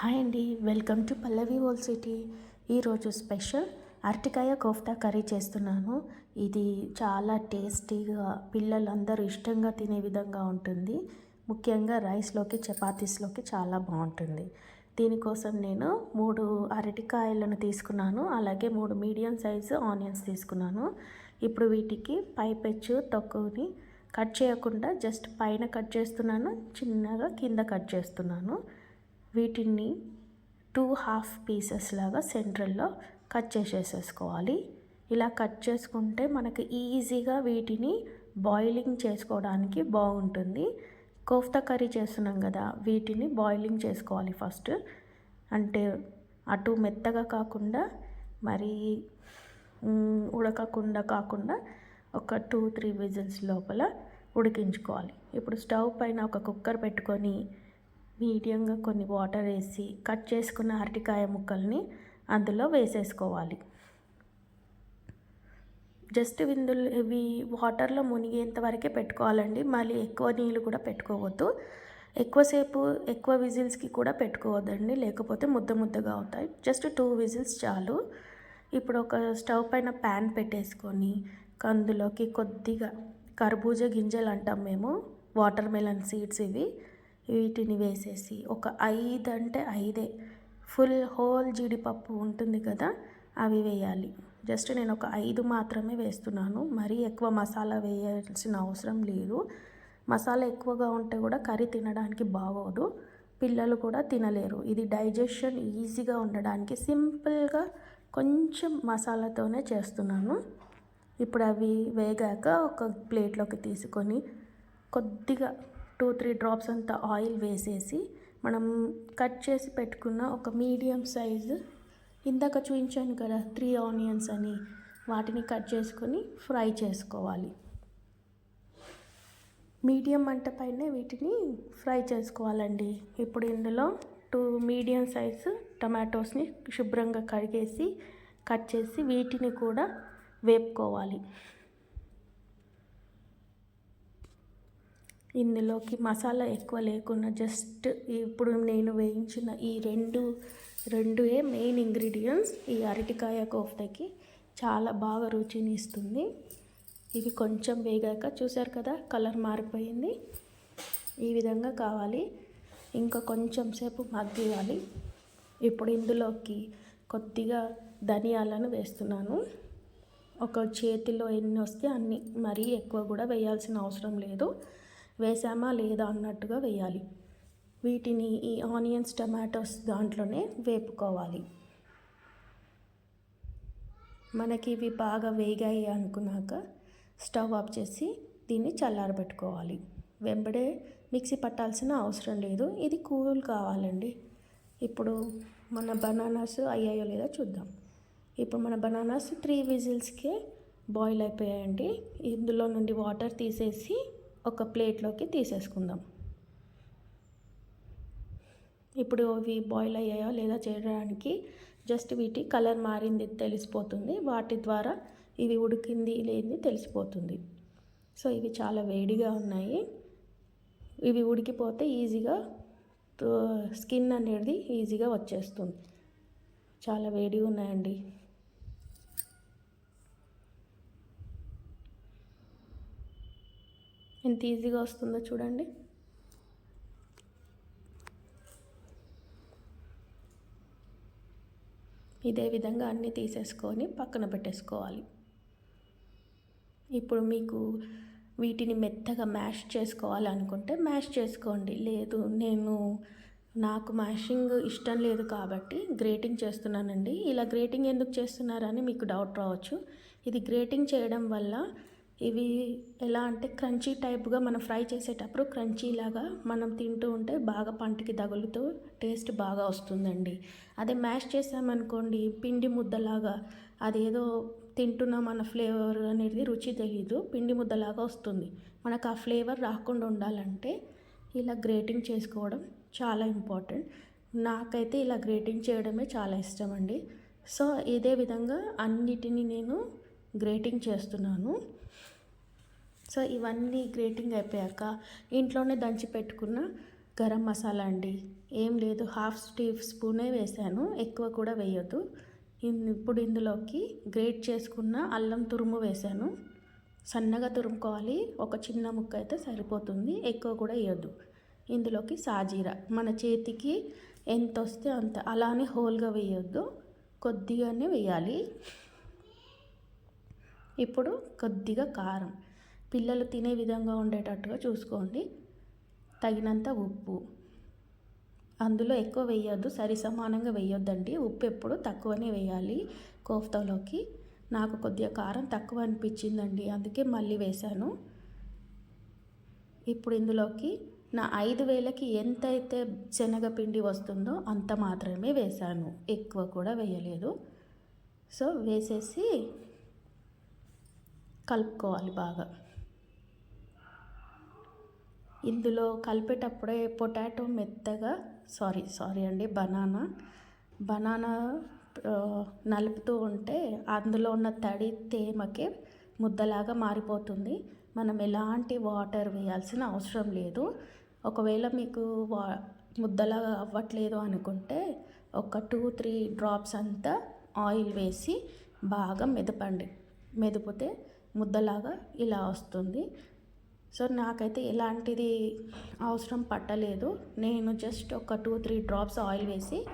Hi అండి welcome to Pallavi whole city. ఈరోజు special అరటికాయ కోఫ్తా కర్రీ చేస్తున్నాను. ఇది చాలా టేస్టీగా పిల్లలందరూ ఇష్టంగా తినే విధంగా ఉంటుంది. ముఖ్యంగా రైస్లోకి చపాతీస్లోకి చాలా బాగుంటుంది. దీనికోసం నేను మూడు అరటికాయలను తీసుకున్నాను. అలాగే మూడు మీడియం సైజు ఆనియన్స్ తీసుకున్నాను. ఇప్పుడు వీటికి పైపెచ్చు తొక్కుని కట్ చేయకుండా జస్ట్ పైన కట్ చేస్తున్నాను చిన్నగా కింద కట్ చేస్తున్నాను. వీటిని టూ హాఫ్ పీసెస్ లాగా సెంట్రల్లో కట్ చేసేసేసుకోవాలి. ఇలా కట్ చేసుకుంటే మనకి ఈజీగా వీటిని బాయిలింగ్ చేసుకోవడానికి బాగుంటుంది. కోఫ్తా కర్రీ చేస్తున్నాం కదా వీటిని బాయిలింగ్ చేసుకోవాలి ఫస్ట్ అంటే అటు మెత్తగా కాకుండా మరి ఉడకకుండా కాకుండా ఒక టూ త్రీ విజిల్స్ లోపల ఉడికించుకోవాలి. ఇప్పుడు స్టవ్ పైన ఒక కుక్కర్ పెట్టుకొని మీడియంగా కొన్ని వాటర్ వేసి కట్ చేసుకున్న అరటికాయ ముక్కల్ని అందులో వేసేసుకోవాలి. జస్ట్ విందులు ఇవి వాటర్లో మునిగేంత వరకే పెట్టుకోవాలండి. మళ్ళీ ఎక్కువ నీళ్ళు కూడా పెట్టుకోవద్దు. ఎక్కువసేపు ఎక్కువ విజిల్స్కి కూడా పెట్టుకోవద్దండి. లేకపోతే ముద్ద ముద్దగా అవుతాయి. జస్ట్ టూ విజిల్స్ చాలు. ఇప్పుడు ఒక స్టవ్ పైన ప్యాన్ పెట్టేసుకొని అందులోకి కొద్దిగా కర్బూజ గింజలు అంటాం మేము. వాటర్ మెలన్ సీడ్స్ ఇవి. వీటిని వేసేసి ఒక ఐదు అంటే ఐదే ఫుల్ హోల్ జీడిపప్పు ఉంటుంది కదా అవి వేయాలి. జస్ట్ నేను ఒక ఐదు మాత్రమే వేస్తున్నాను. మరీ ఎక్కువ మసాలా వేయాల్సిన అవసరం లేదు. మసాలా ఎక్కువగా ఉంటే కూడా కర్రీ తినడానికి బాగోదు. పిల్లలు కూడా తినలేరు. ఇది డైజెషన్ ఈజీగా ఉండడానికి సింపుల్గా కొంచెం మసాలాతోనే చేస్తున్నాను. ఇప్పుడు అవి వేగాక ఒక ప్లేట్లోకి తీసుకొని కొద్దిగా టూ త్రీ డ్రాప్స్ అంత ఆయిల్ వేసేసి మనం కట్ చేసి పెట్టుకున్న ఒక మీడియం సైజు ఇందాక చూపించాను కదా త్రీ ఆనియన్స్ అని వాటిని కట్ చేసుకొని ఫ్రై చేసుకోవాలి. మీడియం మంట పైన వీటిని ఫ్రై చేసుకోవాలండి. ఇప్పుడు ఇందులో టూ మీడియం సైజు టమాటోస్ని శుభ్రంగా కడిగేసి కట్ చేసి వీటిని కూడా వేపుకోవాలి. ఇందులోకి మసాలా ఎక్కువ లేకుండా జస్ట్ ఇప్పుడు నేను వేయించిన ఈ రెండు రెండుయే మెయిన్ ఇంగ్రీడియంట్స్ ఈ అరటికాయ కోఫ్తకి చాలా బాగా రుచిని ఇస్తుంది. ఇవి కొంచెం వేగాక చూసారు కదా కలర్ మారిపోయింది. ఈ విధంగా కావాలి. ఇంకా కొంచెం సేపు మగ్గియాలి. ఇప్పుడు ఇందులోకి కొద్దిగా ధనియాలను వేస్తున్నాను. ఒక చేతిలో ఎన్ని వస్తే అన్ని మరీ ఎక్కువ కూడా వేయాల్సిన అవసరం లేదు. వేసామా లేదా అన్నట్టుగా వేయాలి. వీటిని ఈ ఆనియన్స్ టమాటోస్ దాంట్లోనే వేపుకోవాలి. మనకి ఇవి బాగా వేగాయి అనుకున్నాక స్టవ్ ఆఫ్ చేసి దీన్ని చల్లారబెట్టుకోవాలి. వెంబడే మిక్సీ పట్టాల్సిన అవసరం లేదు. ఇది కూల్ కావాలండి. ఇప్పుడు మన బనానాస్ అయ్యాయో లేదో చూద్దాం. ఇప్పుడు మన బనానాస్ త్రీ విజిల్స్కే బాయిల్ అయిపోయాయండి. ఇందులో నుండి వాటర్ తీసేసి ఒక ప్లేట్లోకి తీసేసుకుందాం. ఇప్పుడు ఇవి బాయిల్ అయ్యాయో లేదా చేయడానికి జస్ట్ వీటి కలర్ మారింది తెలిసిపోతుంది. వాటి ద్వారా ఇవి ఉడికింది లేనిది తెలిసిపోతుంది. సో ఇవి చాలా వేడిగా ఉన్నాయి. ఇవి ఉడికిపోతే ఈజీగా స్కిన్ అనేది ఈజీగా వచ్చేస్తుంది. చాలా వేడిగా ఉన్నాయండి. ఎంత ఈజీగా వస్తుందో చూడండి. ఇదే విధంగా అన్నీ తీసేసుకొని పక్కన పెట్టేసుకోవాలి. ఇప్పుడు మీకు వీటిని మెత్తగా మ్యాష్ చేసుకోవాలనుకుంటే మ్యాష్ చేసుకోండి. లేదు నేను నాకు మ్యాషింగ్ ఇష్టం లేదు కాబట్టి గ్రేటింగ్ చేస్తున్నానండి. ఇలా గ్రేటింగ్ ఎందుకు చేస్తున్నారని మీకు డౌట్ రావచ్చు. ఇది గ్రేటింగ్ చేయడం వల్ల ఇవి ఎలా అంటే క్రంచీ టైప్గా మనం ఫ్రై చేసేటప్పుడు క్రంచీ లాగా మనం తింటూ ఉంటే బాగా పంటికి తగులుతూ టేస్ట్ బాగా వస్తుందండి. అదే మ్యాష్ చేసామనుకోండి పిండి ముద్దలాగా అదేదో తింటున్న మన ఫ్లేవర్ అనేది రుచి తెలీదు పిండి ముద్దలాగా వస్తుంది. మనకు ఆ ఫ్లేవర్ రాకుండా ఉండాలంటే ఇలా గ్రేటింగ్ చేసుకోవడం చాలా ఇంపార్టెంట్. నాకైతే ఇలా గ్రేటింగ్ చేయడమే చాలా ఇష్టం అండి సో ఇదే విధంగా అన్నిటినీ నేను గ్రేటింగ్ చేస్తున్నాను. సో ఇవన్నీ గ్రేటింగ్ అయిపోయాక ఇంట్లోనే దంచి పెట్టుకున్న గరం మసాలా అండి. ఏం లేదు హాఫ్ టీ స్పూనే వేసాను ఎక్కువ కూడా వేయొద్దు. ఇప్పుడు ఇందులోకి గ్రేట్ చేసుకున్న అల్లం తురుము వేసాను సన్నగా తురుముకోవాలి ఒక చిన్న ముక్క అయితే సరిపోతుంది ఎక్కువ కూడా వేయొద్దు. ఇందులోకి సాజీరా మన చేతికి ఎంత వస్తే అంత అలానే హోల్గా వేయొద్దు కొద్దిగానే వేయాలి. ఇప్పుడు కొద్దిగా కారం. పిల్లలు తినే విధంగా ఉండేటట్టుగా చూసుకోండి. తగినంత ఉప్పు. అందులో ఎక్కువ వేయొద్దు సరి సమానంగా వేయొద్దండి. ఉప్పు ఎప్పుడు తక్కువనే వేయాలి కోఫ్తాలోకి. నాకు కొద్దిగా కారం తక్కువ అనిపించిందండి అందుకే మళ్ళీ వేశాను. ఇప్పుడు ఇందులోకి నా ఐదు వేలకి ఎంతైతే శనగపిండి వస్తుందో అంత మాత్రమే వేశాను. ఎక్కువ కూడా వేయలేదు. సో వేసేసి కలుపుకోవాలి బాగా. ఇందులో కలిపేటప్పుడే పొటాటో మెత్తగా సారీ సారీ అండి బనానా. బనానా నలుపుతూ ఉంటే అందులో ఉన్న తడి తేమకే ముద్దలాగా మారిపోతుంది. మనం ఎలాంటి వాటర్ వేయాల్సిన అవసరం లేదు. ఒకవేళ మీకు వా ముద్దలాగా అవ్వట్లేదు అనుకుంటే ఒక టూ త్రీ డ్రాప్స్ అంతా ఆయిల్ వేసి బాగా మెదపండి. మెదిపితే ముద్దలాగా ఇలా వస్తుంది. సో నాకైతే ఎలాంటిది అవసరం పట్టలేదు. నేను జస్ట్ ఒక టూ త్రీ డ్రాప్స్ ఆయిల్ వేసి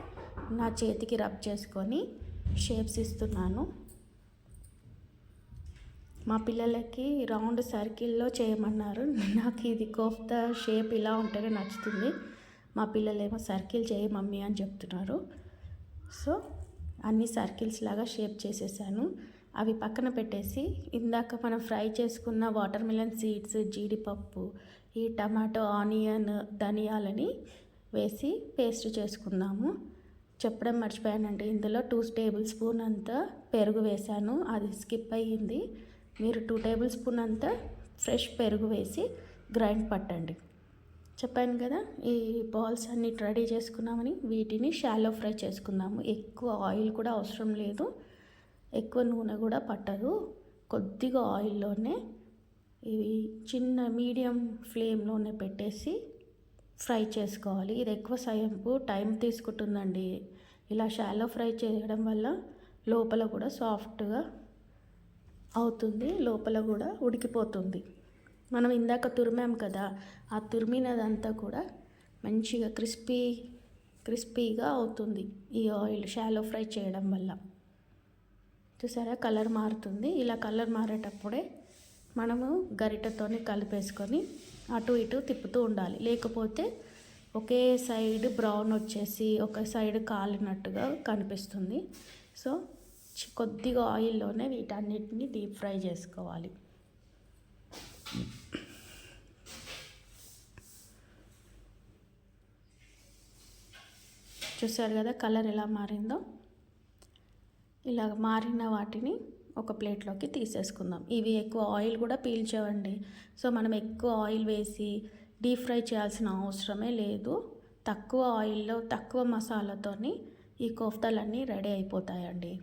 నా చేతికి రబ్ చేసుకొని షేప్స్ ఇస్తున్నాను. మా పిల్లలకి రౌండ్ సర్కిల్లో చేయమన్నారు. నాకు ఇది కోఫ్తా షేప్ ఇలా ఉంటేనే నచ్చుతుంది. మా పిల్లలేమో సర్కిల్ చేయి మమ్మీ అని చెప్తున్నారు. సో అన్ని సర్కిల్స్ లాగా షేప్ చేసేసాను. అవి పక్కన పెట్టేసి ఇందాక మనం ఫ్రై చేసుకున్న వాటర్ మిలన్ సీడ్స్ జీడిపప్పు ఈ టమాటో ఆనియన్ ధనియాలని వేసి పేస్ట్ చేసుకుందాము. చెప్పడం మర్చిపోయానండి. ఇందులో టూ టేబుల్ స్పూన్ అంతా పెరుగు వేసాను అది స్కిప్ అయ్యింది. మీరు టూ టేబుల్ స్పూన్ అంతా ఫ్రెష్ పెరుగు వేసి గ్రైండ్ పట్టండి. చెప్పాను కదా ఈ బాల్స్ అన్ని రెడీ చేసుకున్నామని వీటిని షాలో ఫ్రై చేసుకుందాము. ఎక్కువ ఆయిల్ కూడా అవసరం లేదు. ఎక్కువ నూనె కూడా పట్టదు. కొద్దిగా ఆయిల్లోనే ఇవి చిన్న మీడియం ఫ్లేమ్లోనే పెట్టేసి ఫ్రై చేసుకోవాలి. ఇది ఎక్కువ సయంపు టైం తీసుకుంటుందండి. ఇలా షాలో ఫ్రై చేయడం వల్ల లోపల కూడా సాఫ్ట్గా అవుతుంది. లోపల కూడా ఉడికిపోతుంది. మనం ఇందాక తురిమాం కదా ఆ తురిమినదంతా కూడా మంచిగా క్రిస్పీ క్రిస్పీగా అవుతుంది ఈ ఆయిల్ షాలో ఫ్రై చేయడం వల్ల. చూసారా? కలర్ మారుతుంది. ఇలా కలర్ మారేటప్పుడే మనము గరిటెతోని కలిపేసుకొని అటు ఇటు తిప్పుతూ ఉండాలి. లేకపోతే ఒకే సైడ్ బ్రౌన్ వచ్చేసి ఒక సైడ్ కాలినట్టుగా కనిపిస్తుంది. సో కొద్దిగా ఆయిల్లోనే వీటన్నిటిని డీప్ ఫ్రై చేసుకోవాలి. చూసారు కదా కలర్ ఎలా మారిందో? ఇలా మారిన వాటిని ఒక ప్లేట్లోకి తీసేసుకుందాం. ఇవి ఎక్కువ ఆయిల్ కూడా పీల్చేవండి. సో మనం ఎక్కువ ఆయిల్ వేసి డీప్ ఫ్రై చేయాల్సిన అవసరమే లేదు. తక్కువ ఆయిల్లో తక్కువ మసాలాతోని ఈ కోఫ్తాలన్నీ రెడీ అయిపోతాయండి.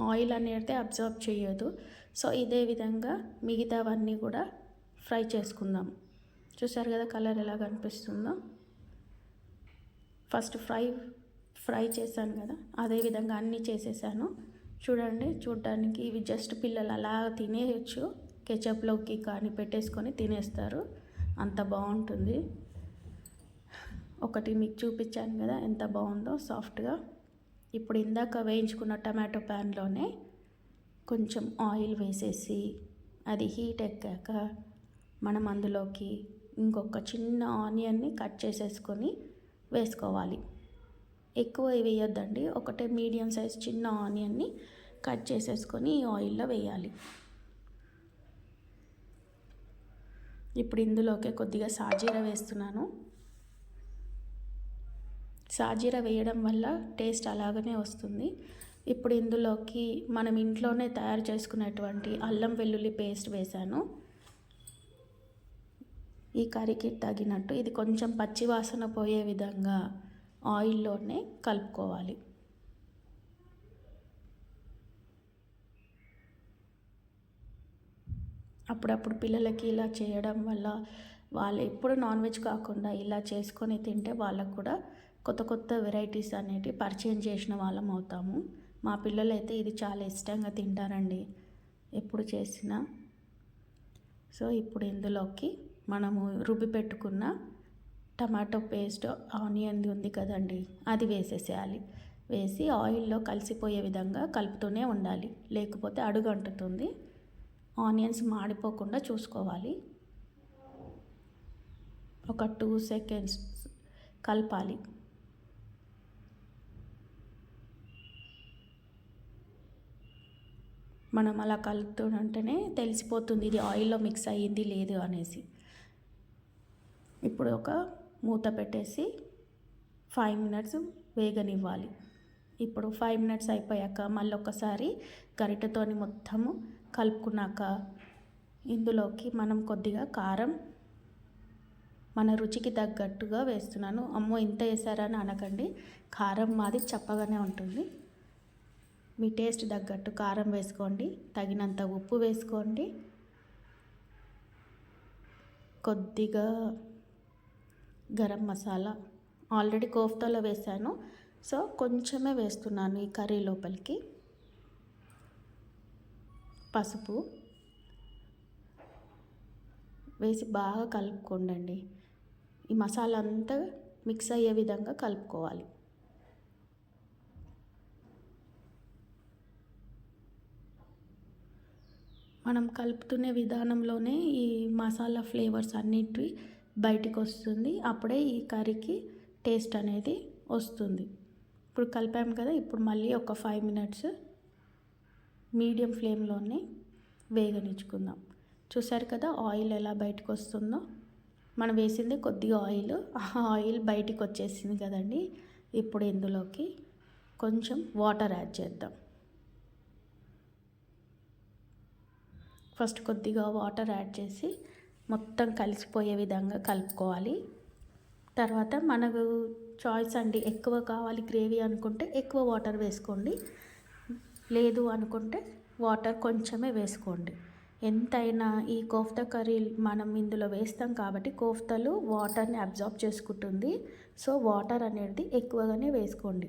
ఆయిల్ అనేది అబ్జర్వ్ చేయదు. సో ఇదే విధంగా మిగతావన్నీ కూడా ఫ్రై చేసుకుందాం. చూసారు కదా కలర్ ఎలా కనిపిస్తుందో? ఫస్ట్ ఫ్రై ఫ్రై చేశాను కదా అదే విధంగా అన్నీ చేసేసాను. చూడండి చూడడానికి ఇవి జస్ట్ పిల్లలు అలా తినేయచ్చు. కెచప్లోకి కానీ పెట్టేసుకొని తినేస్తారు. అంత బాగుంటుంది. ఒకటి మీకు చూపించాను కదా ఎంత బాగుందో సాఫ్ట్గా. ఇప్పుడు ఇందాక వేయించుకున్న టమాటో ప్యాన్లోనే కొంచెం ఆయిల్ వేసేసి అది హీట్ ఎక్కాక మనం అందులోకి ఇంకొక చిన్న ఆనియన్ని కట్ చేసేసుకొని వేసుకోవాలి. ఎక్కువ వేయొద్దండి. ఒకటే మీడియం సైజ్ చిన్న ఆనియన్ని కట్ చేసేసుకొని ఈ ఆయిల్లో వేయాలి. ఇప్పుడు ఇందులోకి కొద్దిగా సాజీర వేస్తున్నాను. సాజీర వేయడం వల్ల టేస్ట్ అలాగనే వస్తుంది. ఇప్పుడు ఇందులోకి మనం ఇంట్లోనే తయారు చేసుకున్నటువంటి అల్లం వెల్లుల్లి పేస్ట్ వేశాను. ఈ కర్రీకి తగినట్టు. ఇది కొంచెం పచ్చి వాసన పోయే విధంగా ఆయిల్లోనే కలుపుకోవాలి. అప్పుడప్పుడు పిల్లలకి ఇలా చేయడం వల్ల వాళ్ళు ఎప్పుడు నాన్ వెజ్ కాకుండా ఇలా చేసుకొని తింటే వాళ్ళకు కూడా కొత్త కొత్త వెరైటీస్ అనేటివి పరిచయం చేసిన వాళ్ళం అవుతాము. మా పిల్లలు అయితే ఇది చాలా ఇష్టంగా తింటారండి. ఎప్పుడు చేసినా. సో ఇప్పుడు ఇందులోకి మనము రుబ్బి పెట్టుకున్న టమాటో పేస్ట్ ఆనియన్ ఉంది కదండి అది వేసేసేయాలి. వేసి ఆయిల్లో కలిసిపోయే విధంగా కలుపుతూనే ఉండాలి. లేకపోతే అడుగు అంటుతుంది ఆనియన్స్ మాడిపోకుండా చూసుకోవాలి. ఒక టూ సెకండ్స్ కలపాలి. మనం అలా కలుపుతుంటేనే తెలిసిపోతుంది ఇది ఆయిల్లో మిక్స్ అయ్యింది లేదు అనేసి. ఇప్పుడు ఒక మూత పెట్టేసి ఫైవ్ మినిట్స్ వేగనివ్వాలి. ఇప్పుడు ఫైవ్ మినిట్స్ అయిపోయాక మళ్ళీ ఒకసారి గరిటెతోని మొత్తము కలుపుకున్నాక ఇందులోకి మనం కొద్దిగా కారం మన రుచికి తగ్గట్టుగా వేస్తున్నాను. అమ్మో ఇంత వేసారని అనకండి కారం మాది చప్పగానే ఉంటుంది. మీ టేస్ట్ తగ్గట్టు కారం వేసుకోండి. తగినంత ఉప్పు వేసుకోండి. కొద్దిగా గరం మసాలా ఆల్రెడీ కోఫ్తాలో వేసాను. సో కొంచెమే వేస్తున్నాను ఈ కర్రీ లోపలికి. పసుపు వేసి బాగా కలుపుకోండి ఈ మసాలా అంతా మిక్స్ అయ్యే విధంగా కలుపుకోవాలి. మనం కలుపుతునే విధానంలోనే ఈ మసాలా ఫ్లేవర్స్ అన్నిటివి బయటికి వస్తుంది అప్పుడే ఈ కర్రీకి టేస్ట్ అనేది వస్తుంది. ఇప్పుడు కలిపాము కదా ఇప్పుడు మళ్ళీ ఒక ఫైవ్ మినిట్స్ మీడియం ఫ్లేమ్లోనే వేగనిచ్చుకుందాం. చూసారు కదా ఆయిల్ ఎలా బయటకు వస్తుందో మనం వేసింది కొద్దిగా ఆయిల్. ఆ ఆయిల్ బయటికి వచ్చేసింది కదండి. ఇప్పుడు ఇందులోకి కొంచెం వాటర్ యాడ్ చేద్దాం. ఫస్ట్ కొద్దిగా వాటర్ యాడ్ చేసి మొత్తం కలిసిపోయే విధంగా కలుపుకోవాలి. తర్వాత మనకు చాయిస్ అండి ఎక్కువ కావాలి గ్రేవీ అనుకుంటే ఎక్కువ వాటర్ వేసుకోండి. లేదు అనుకుంటే వాటర్ కొంచెమే వేసుకోండి. ఎంతైనా ఈ కోఫ్తా కర్రీ మనం ఇందులో వేస్తాం కాబట్టి కోఫ్తలు వాటర్ని అబ్జార్బ్ చేసుకుంటుంది. సో వాటర్ అనేది ఎక్కువగానే వేసుకోండి.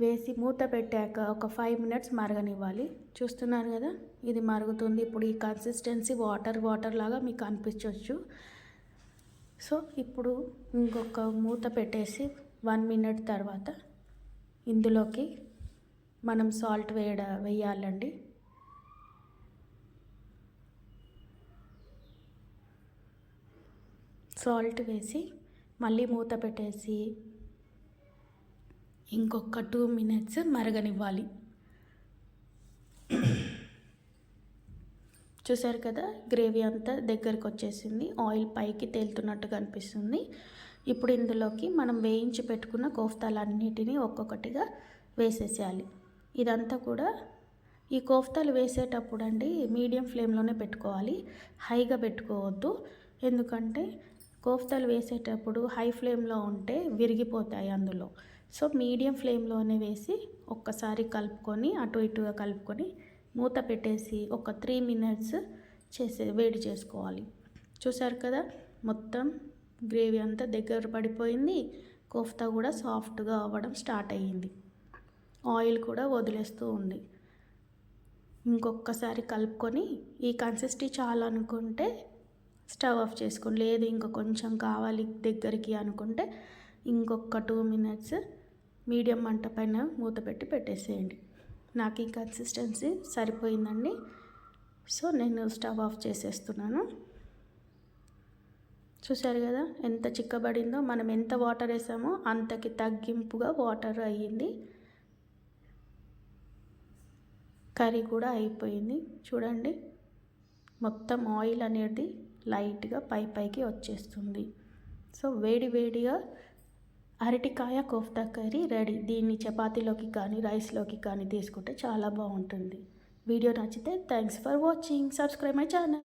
వేసి మూత పెట్టాక ఒక ఫైవ్ మినిట్స్ మరగనివ్వాలి. చూస్తున్నారు కదా? ఇది మరుగుతుంది. ఇప్పుడు ఈ కన్సిస్టెన్సీ వాటర్ వాటర్ లాగా మీకు అనిపించవచ్చు సో ఇప్పుడు ఇంకొక మూత పెట్టేసి వన్ మినిట్ తర్వాత ఇందులోకి మనం సాల్ట్ వేయడ వేయాలండి. సాల్ట్ వేసి మళ్ళీ మూత పెట్టేసి ఇంకొక టూ మినిట్స్ మరగనివ్వాలి. చూసారు కదా గ్రేవీ అంతా దగ్గరికి వచ్చేసింది. ఆయిల్ పైకి తేలుతున్నట్టు అనిపిస్తుంది ఇప్పుడు ఇందులోకి మనం వేయించి పెట్టుకున్న కోఫ్తాలన్నిటినీ ఒక్కొక్కటిగా వేసేసేయాలి. ఇదంతా కూడా ఈ కోఫ్తాలు వేసేటప్పుడు అండి మీడియం ఫ్లేమ్లోనే పెట్టుకోవాలి. హైగా పెట్టుకోవద్దు. ఎందుకంటే కోఫ్తాలు వేసేటప్పుడు హై ఫ్లేమ్లో ఉంటే విరిగిపోతాయి అందులో. సో మీడియం ఫ్లేమ్లోనే వేసి ఒక్కసారి కలుపుకొని అటు ఇటుగా కలుపుకొని మూత పెట్టేసి ఒక త్రీ మినిట్స్ చేసే వేడి చేసుకోవాలి. చూసారు కదా మొత్తం గ్రేవీ అంతా దగ్గర పడిపోయింది. కోఫ్తా కూడా సాఫ్ట్గా అవ్వడం స్టార్ట్ అయ్యింది. ఆయిల్ కూడా వదిలేస్తూ ఉంది. ఇంకొకసారి కలుపుకొని ఈ కన్సిస్టీ చాలనుకుంటే స్టవ్ ఆఫ్ చేసుకోండి. లేదు ఇంకా కొంచెం కావాలి దగ్గరికి అనుకుంటే ఇంకొక టూ మినిట్స్ మీడియం మంట పైన మూత పెట్టి పెట్టేసేయండి. నాకు ఈ కన్సిస్టెన్సీ సరిపోయిందండి. సో నేను స్టవ్ ఆఫ్ చేసేస్తున్నాను. చూశారు కదా ఎంత చిక్కబడిందో మనం ఎంత వాటర్ వేసామో అంతకి తగ్గింపుగా వాటర్ అయ్యింది. కర్రీ కూడా అయిపోయింది. చూడండి మొత్తం ఆయిల్ అనేది లైట్గా పై పైకి వచ్చేస్తుంది. సో వేడి వేడిగా అరటికాయ కోఫ్తా కర్రీ రెడీ. దీన్ని చపాతీలోకి కానీ రైస్లోకి కానీ తీసుకుంటే చాలా బాగుంటుంది. వీడియో నచ్చితే thanks for watching. Subscribe my channel.